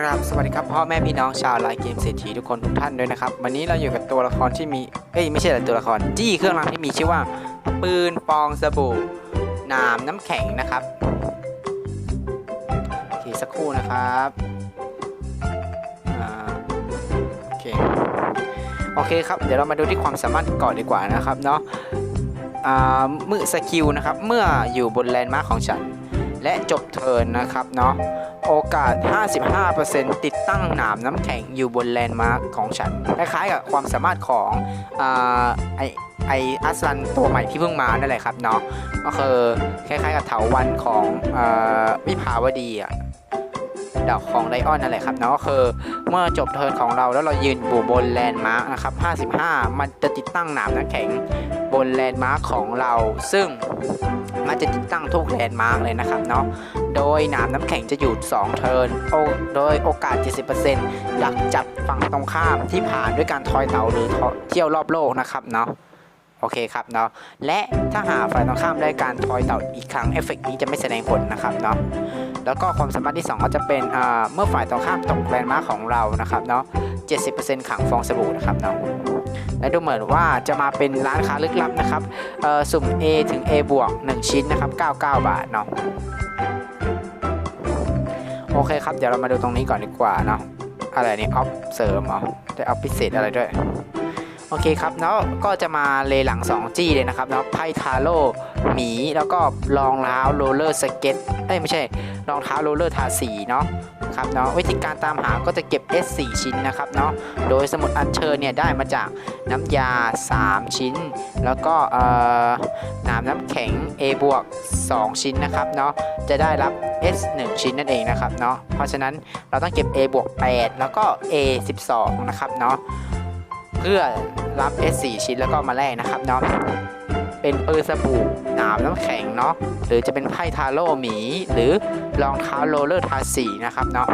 ครับ สวัสดีครับพ่อแม่พี่น้องชาวไลน์เกมเศรษฐีทุกคนทุกท่านด้วยนะครับ วันนี้เราอยู่กับตัวละครที่มี เอ้ยไม่ใช่แต่ตัวละคร จี้เครื่องรางที่มีชื่อว่า ปืนปองสบู่นามน้ำแข็งนะครับโอเคสักครู่นะครับโอเคโอเคครับ เดี๋ยวเรามาดูที่ความสามารถก่อนดีกว่านะครับเนาะมือสกิลนะครับ เมื่ออยู่บนแลนด์มาร์คของฉัน และจบเทินนะครับเนาะโอกาส 55%ติดตั้งหนามน้ำแข็งอยู่บนแลนด์มาร์คของฉัน คล้ายๆกับความสามารถของอไอไออัสลันตัวใหม่ที่เพิ่งมานั่นแหละครับเนาะก็คือคล้ายๆกับเถาวันของอวิภาวดีอะ ดอกของไลออนนั่นแหละครับเนาะก็คือเมื่อจบเทิร์นของเราแล้วเรายืนอยู่บนแลนด์มาร์คนะครับ 55 มันจะติดตั้งหนามน้ำแข็งบนแลนด์มาร์คของเรา ซึ่งมันจะติดตั้งทุกแลนด์มาร์คเลยนะครับเนาะโดยหนามน้ำแข็งจะอยู่ 2 เทิร์นโอโดยโอกาส 70%ดักจับฝั่งตรงข้ามที่ผ่านด้วยการทอยเต่าหรือเที่ยวรอบโลกนะครับเนาะ โอเคครับเนาะและถ้าหาฝ่ายตรงข้ามได้การทอยเต่าอีกครั้งเอฟเฟกต์นี้จะไม่แสดงผลนะครับเนาะแล้วก็ความสามารถที่ 2 ก็จะเป็นเมื่อฝ่ายตรงข้ามตกแลนด์มาร์คของเรานะครับเนาะ70%ขังฟองสบู่นะครับเนาะและดูเหมือนว่าจะมาเป็นร้านค้าลึกลับนะครับสุ่ม A ถึง A บวก1ชิ้นนะครับ99 บาทเนาะโอเคครับเดี๋ยวเรามาดูตรงนี้ก่อนดีกว่าเนาะอะไรนี่ออฟเสริมเหรอได้ออฟพิเศษอะไรด้วย โอเคครับเนาะก็จะมาเลหลัง 2 จี้เลยนะครับเนาะไพ่ทาโร่หมีแล้วก็รองเท้าโรลเลอร์สเก็ตเอ้ยไม่ใช่รองเท้าโรลเลอร์ทาสีเนาะครับเนาะวิธีการตามหาก็จะเก็บ S 4 ชิ้นนะครับเนาะโดยสมุดอัญเชิญเนี่ยได้มาจากน้ำยา 3 ชิ้น แล้วก็เอ่อน้ำน้ำแข็ง A บวก2ชิ้นนะครับเนาะจะได้รับ S 1 ชิ้นนั่นเองนะครับเนาะเพราะฉะนั้นเราต้องเก็บ A บวก8แล้วก็ A 12 นะครับเนาะ เพื่อรับ S 4 ชิ้นแล้วก็มาแลกนะครับเนาะเป็นปืนสบู่หนามน้ำแข็งเนาะหรือจะเป็นไพ่ทาโร่หมี หรือรองเท้าโรลเลอร์ทาสีนะครับเนาะ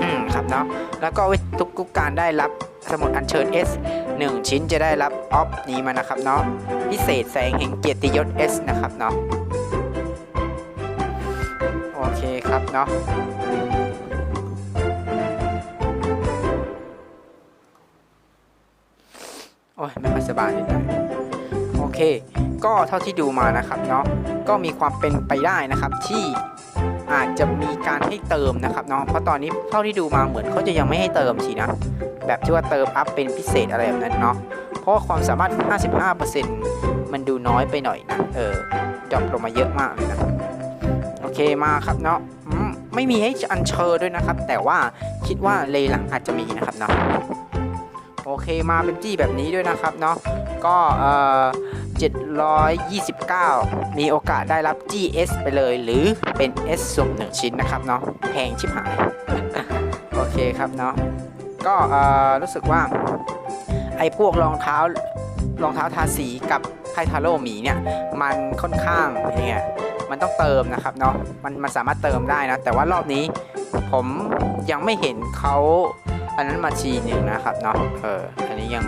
อืมครับเนาะแล้วก็ทุกทุกๆการได้รับสมุดอัญเชิญ S 1 ชิ้นจะได้รับออฟนี้มานะครับเนาะพิเศษแสงแห่งเกียรติยศ S นะครับเนาะโอเคครับเนาะ สบายนิดหน่อยโอเค ก็เท่าที่ดูมานะครับเนาะก็มีความเป็นไปได้นะครับที่อาจจะมีการให้เติมนะครับเนาะเพราะตอนนี้เท่าที่ดูมาเหมือนเขาจะยังไม่ให้เติมสินะ แบบที่ว่าเติมอัพเป็นพิเศษอะไรแบบนั้นเนาะเพราะความสามารถ 55%มันดูน้อยไปหน่อยนะเออดรอปลงมาเยอะมากเลยนะโอเคมาครับเนาะไม่มีให้อันเชิญด้วยนะครับ แต่ว่าคิดว่าเลหลังอาจจะมีนะครับเนาะ เคมาเป็นจี้แบบนี้ด้วยนะครับเนาะก็เอ่อ729 มีโอกาสได้รับ GS ไปเลย หรือเป็น S สุ่ม1 ชิ้นนะครับเนาะแพงชิบหาย โอเคครับเนาะก็เอ่อรู้สึกว่า ไอ้พวกรองเท้ารองเท้าทาสีกับไพทาโร่หมีเนี่ย มันค่อนข้างยังไงมันต้องเติมนะครับเนาะมันมันสามารถเติมได้นะ แต่ว่ารอบนี้ผมยังไม่เห็นเขา อันนั้นมาชีหนึ่งนะครับเนาะเอออันนี้ยัง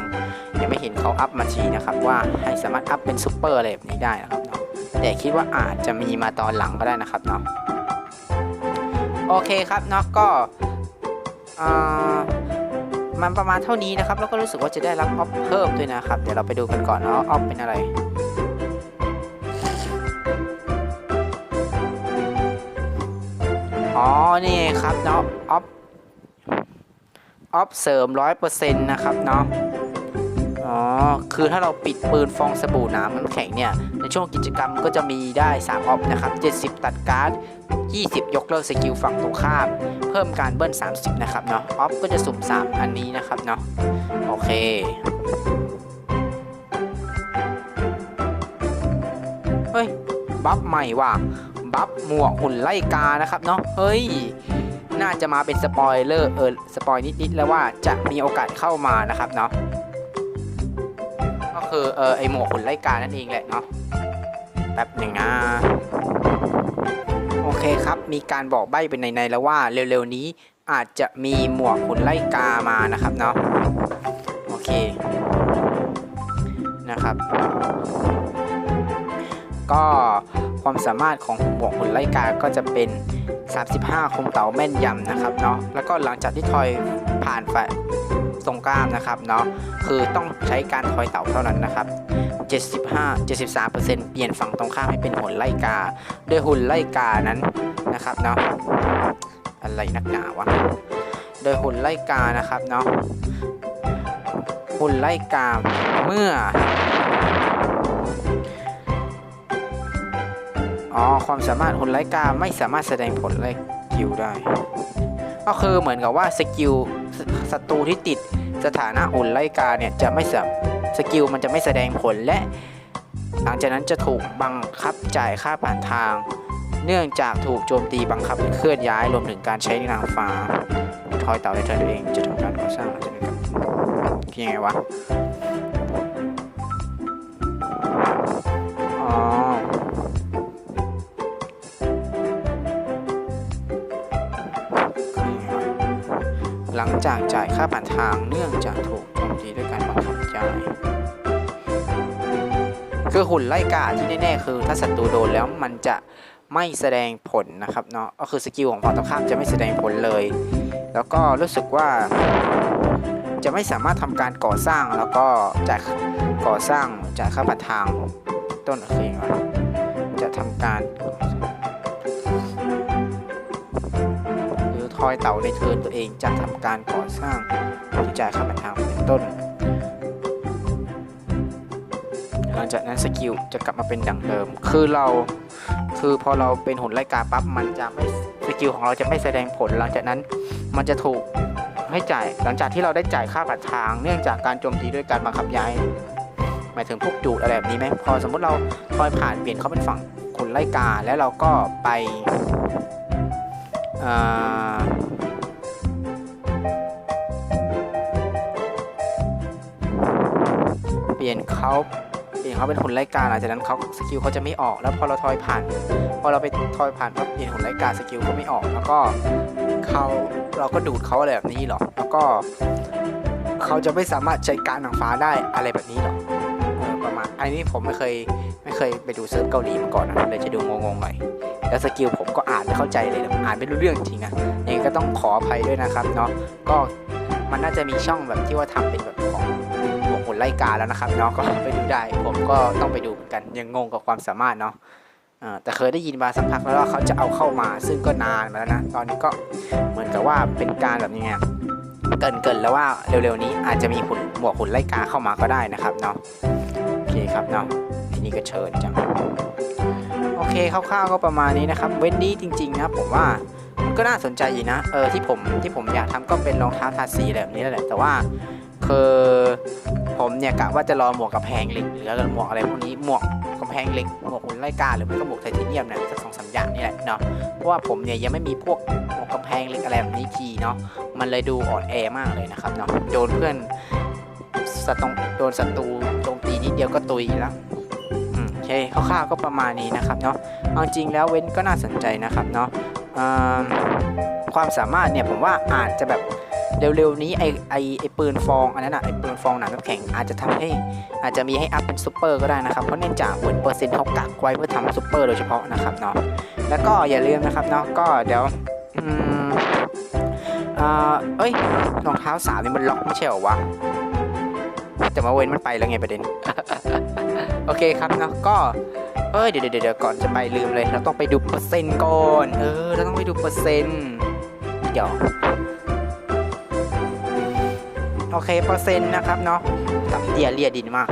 ยังไม่เห็นเขาอัพมาชีนะครับว่าให้สามารถอัพเป็นซูเปอร์อะไรแบบนี้ได้นะครับเนาะแต่คิดว่าอาจจะมีมาตอนหลังก็ได้นะครับเนาะโอเคครับเนาะก็อ่ามันประมาณเท่านี้นะครับ แล้วก็รู้สึกว่าจะได้รับออฟเพิ่มด้วยนะครับ เดี๋ยวเราไปดูกันก่อนเนาะออฟเป็นอะไรอ๋อนี่ครับเนาะออฟ ออฟเสริมร้อยเปอร์เซ็นต์นะครับเนาะอ๋อ คือถ้าเราปิดปืนฟองสบู่น้ำน้ำแข็งเนี่ย ในช่วงกิจกรรมก็จะมีได้ 3 ออฟนะครับ 70 ตัดการ์ด 20 ยกเลิกสกิลฝั่งตรงข้าม เพิ่มการเบิ้ล 30 นะครับเนาะ ออฟก็จะสุ่ม 3 อันนี้นะครับเนาะ โอเคเฮ้ย บัฟใหม่ว่ะ บัฟหมวกหุ่นไล่กานะครับเนาะ เฮ้ย น่าจะมาเป็นสปอยเลอร์เออสปอยนิดๆแล้วว่าจะมีโอกาสเข้ามานะครับเนาะก็คือเออไอหมวกหุ่นไล่กานั่นเองแหละเนาะแป๊บหนึ่งนะโอเคครับ มีการบอกใบ้เป็นในๆแล้วว่าเร็วๆนี้อาจจะมีหมวกหุ่นไล่กามานะครับเนาะโอเคนะครับ ก็ความสามารถของหมวกหุ่นไล่กาก็จะเป็น 35คมเต๋าแม่นยำนะครับเนาะแล้วก็หลังจากที่ทอยผ่านไฟตรงกล้ามนะครับเนาะคือต้องใช้การทอยเต๋าเท่านั้นนะครับ 75 73%เปลี่ยนฝั่งตรงข้ามให้เป็นหุ่นไล่กาโดยหุ่นไล่กานั้นนะครับเนาะอะไรนักหนาวะโดยหุ่นไล่กานะครับเนาะหุ่นไล่กาเมื่อ อ๋อ ความสามารถหุ่นไล่กาไม่สามารถแสดงผลไล่กิลได้ ก็คือเหมือนกับว่าสกิลศัตรูที่ติดสถานะหุ่นไล่กาเนี่ยจะไม่สามสกิลมันจะไม่แสดงผลและ หลังจากนั้นจะถูกบังคับจ่ายค่าผ่านทาง เนื่องจากถูกโจมตีบังคับเคลื่อนย้ายรวมถึงการใช้นางฟ้าทอยเต่าในเทิร์นตัวเองจะทำการก่อสร้างหลังจากนั้นครับยังไงวะ อ๋อ หลังจากจ่ายค่าผ่านทางเนื่องจากถูกโจมตีด้วยการบังคับจ่ายคือหุ่นไล่กาที่แน่ๆคือ ถ้าศัตรูโดนแล้วมันจะไม่แสดงผลนะครับเนาะก็คือสกิลของฝั่งตรงข้ามจะไม่แสดงผลเลย แล้วก็รู้สึกว่า จะไม่สามารถทำการก่อสร้างแล้วก็จ่ายก่อสร้างจ่ายค่าผ่านทางต้นเอนจะทำการ อทอยเต่าในเทิร์นตัวเองจะทำการก่อสร้างที่จ่ายค่าผ่านทางเป็นต้น หลังจากนั้นสกิลจะกลับมาเป็นดังเดิม คือเราคือพอเราเป็นหุ่นไล่กาปั๊บมันจะไม่สกิลของเราจะไม่แสดงผล หลังจากนั้นมันจะถูกให้จ่ายหลังจากที่เราได้จ่ายค่าผ่านทาง เนื่องจากการโจมตีด้วยการบังคับย้ายหมายถึงพวกจูดอะไรแบบนี้ไหมพอสมมุติเราคอยผ่านเปลี่ยนเขาเป็นฝั่งหุ่นไล่กาแล้วเราก็ไปอ่อ เขาเปลี่ยนเขาเป็นหุ่นไล่กาหลังจากนั้นเขาสกิลเขาจะไม่ออก แล้วพอเราทอยผ่าน พอเราไปทอยผ่านปั๊บเปลี่ยนหุ่นไล่กาสกิลเขาไม่ออกแล้วก็เขาเราก็ดูดเขาอะไรแบบนี้หรอกแล้วก็เขาจะไม่สามารถใช้การหนังฟ้าได้อะไรแบบนี้หรอกเออประมาณอันนี้ผมไม่เคยไม่เคยไปดูเซิร์ฟเกาหลีมาก่อนนะเลยจะดูงงๆหน่อยแล้วสกิลผมก็อ่านไม่เข้าใจเลยอ่านไม่รู้เรื่องจริงอะยังไงก็ต้องขออภัยด้วยนะครับเนาะก็มันน่าจะมีช่องแบบที่ว่าทำเป็นแบบของ ไล่กาแล้วนะครับเนาะก็ไปดูได้ ผมก็ต้องไปดูเหมือนกันยังงงกับความสามารถเนาะแต่เคยได้ยินมาสักพักแล้วว่าเขาจะเอาเข้ามา ซึ่งก็นานมาแล้วนะ ตอนนี้ก็เหมือนกับว่าเป็นการแบบนี้ไงเกินเกินแล้วว่าเร็วๆนี้อาจจะมีหุ่นหมวกหุ่นไล่กาเข้ามาก็ได้นะครับเนาะโอเคครับเนาะอันนี้ก็เชิญจังโอเคคร่าวๆก็ประมาณนี้นะครับเว้นดี้จริงๆนะผมว่ามันก็น่าสนใจอยู่นะเออที่ผมที่ผมอยากทำก็เป็นรองเท้าทาสีแบบนี้แหละแต่ว่าคือ ผมเนี่ยกะว่าจะรอหมวกกับแพงเหล็กหรือหมวกอะไรพวกนี้หมวกกำแพงเหล็กหมวกหุ่นไล่กาหรือไม่ก็หมวกไทเทเนียมเนี่ยสักสองสามอย่างนี่แหละเนาะเพราะว่าผมเนี่ยยังไม่มีพวกหมวกกำแพงเหล็กอะไรแบบนี้ทีเนาะมันเลยดูอ่อนแอมากเลยนะครับเนาะโดนเพื่อนศัตรูโดนศัตรูโจมตีนิดเดียวก็ตุยแล้วอืมโอเคคร่าวๆก็ประมาณนี้นะครับเนาะเอาจริงแล้วเว้นก็น่าสนใจนะครับเนาะความสามารถเนี่ยผมว่าอาจจะแบบ เร็วๆนี้ไอไอไอปืนฟองอันนั้นอะไอปืนฟองหนามน้ำแข็งอาจจะทำให้อาจจะมีให้อัพเป็นซูเปอร์ก็ได้นะครับเพราะเนื่องจากเหมือนเปอร์เซ็นต์เขากักไว้เพื่อทำซูเปอร์โดยเฉพาะนะครับเนาะแล้วก็อย่าลืมนะครับเนาะก็เดี๋ยวอืมอ่าเอ้ยรองเท้าสามนี่มันล็อกไม่ใช่หรอวะแต่มาเว้นมันไปแล้วไงประเด็น โอเคครับเนาะก็เอ้ยเดี๋ยวเดี๋ยวเดี๋ยวก่อนจะไปลืมเลย เราต้องไปดูเปอร์เซ็นต์ก่อน เออ เราต้องไปดูเปอร์เซ็นต์เดี๋ยว โอเคเปอร์เซ็นต์นะครับเนาะตับเดียเรียดินมาก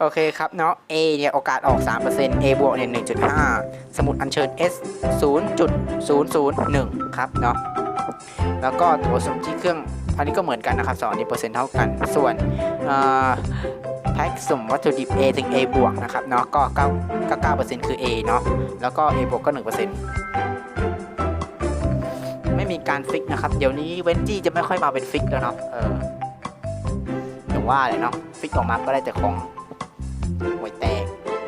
โอเคครับเนาะ A เนี่ยโอกาสออก 3% A บวกเนี่ย1.5 สมุดอัญเชิญ S 0.001 ครับเนาะ แล้วก็ตัวสมที่เครื่องอันนี้ก็เหมือนกันนะครับสองนี้เปอร์เซ็นต์เท่ากัน ส่วนแพ็กสุ่มวัตถุดิบ A ถึง A บวกนะครับเนาะก็9ก็9%คือ A เนาะ แล้วก็ A บวกก็ 1% การฟิกนะครับ เดี๋ยวนี้เวนจี้จะไม่ค่อยมาเป็นฟิกแล้วเนาะเอออย่างว่าเลยเนาะฟิกออกมาก็ได้แต่ของหวยแตก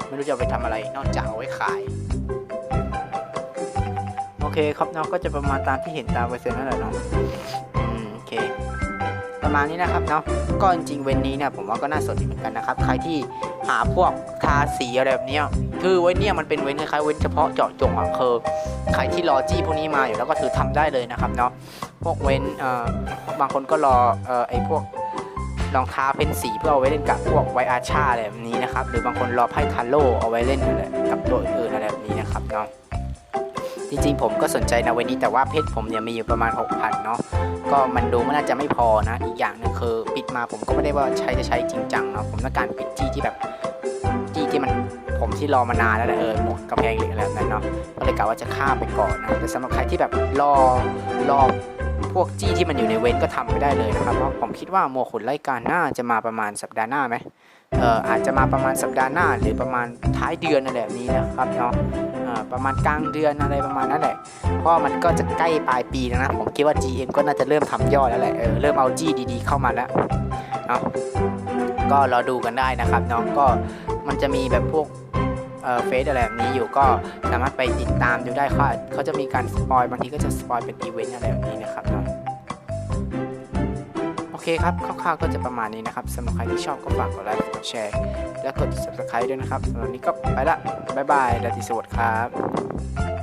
ไม่รู้จะไปทำอะไรนอกจากเอาไว้ขาย โอเคครับเนาะก็จะประมาณตามที่เห็นตามเปอร์เซ็นต์นั่นแหละเนาะ ประมาณนี้นะครับเนาะก็จริงๆเว้นนี้เนี่ยผมว่าก็น่าสนใจเหมือนกันนะครับ ใครที่หาพวกทาสีอะไรแบบเนี้ยคือเว้นเนี่ยมันเป็นเว้นคล้ายๆเว้นเฉพาะเจาะจงอะคือใครที่รอจี้พวกนี้มาอยู่แล้วก็ถือทำได้เลยนะครับเนาะพวกเว้นเอ่อบางคนก็รอเอ่อไอ้พวกรองเท้าเป็นสีเพื่อเอาไว้เล่นกับพวกไวอาชาอะไรแบบนี้นะครับหรือบางคนรอไพ่ทาโร่เอาไว้เล่นอะไรกับตัวอื่นอะไรแบบนี้นะครับเนาะจริงๆผมก็สนใจนะเว้นนี้แต่ว่าเพชรผมเนี่ยมีอยู่ประมาณ 6,000เนาะ ก็มันดูมันน่าจะไม่พอนะ อีกอย่างหนึงคือปิดมาผมก็ไม่ได้ว่าใช้จะใช้จริงจังเนาะผมต้องการปิดจี้ที่แบบจี้ที่มันผมที่รอมานานแล้วแหละเออหมวกระแพงเหล็กอะไรแบบนั้นเนาะก็เลยกะว่าจะข้ามไปก่อนนะแต่สำหรับใครที่แบบรอรอพวกจี้ที่มันอยู่ในเว้นก็ทำไปได้เลยนะครับเพราะผมคิดว่าโมวขุนไล่การหน่าจะมาประมาณสัปดาห์หน้าไหมเอออาจจะมาประมาณสัปดาห์หน้า หรือประมาณท้ายเดือนอะไรแบบนี้นะครับเนาะ ประมาณกลางเดือนอะไรประมาณนั้นแหละ เพราะมันก็จะใกล้ปลายปีแล้วนะ ผมคิดว่า GM ก็น่าจะเริ่มทำยอดแล้วแหละ เออ เริ่มเอา G ดีๆเข้ามาแล้ว เนาะ ก็รอดูกันได้นะครับน้อง ก็มันจะมีแบบพวกเฟซอะไรแบบนี้อยู่ก็สามารถไปติดตามดูได้ค่ะเขาจะมีการสปอยบางทีก็จะสปอยเป็นอีเวนต์อะไรแบบนี้นะครับเนาะ คครับคร่าวๆก็จะประมาณนี้นะครับสำหรับใครที่ชอบก็ฝากกดไลค์กดแชร์ และกด subscribe ด้วยนะครับสำหรับวันนี้ก็ไปละบ๊ายบายราติสวัสดีครับ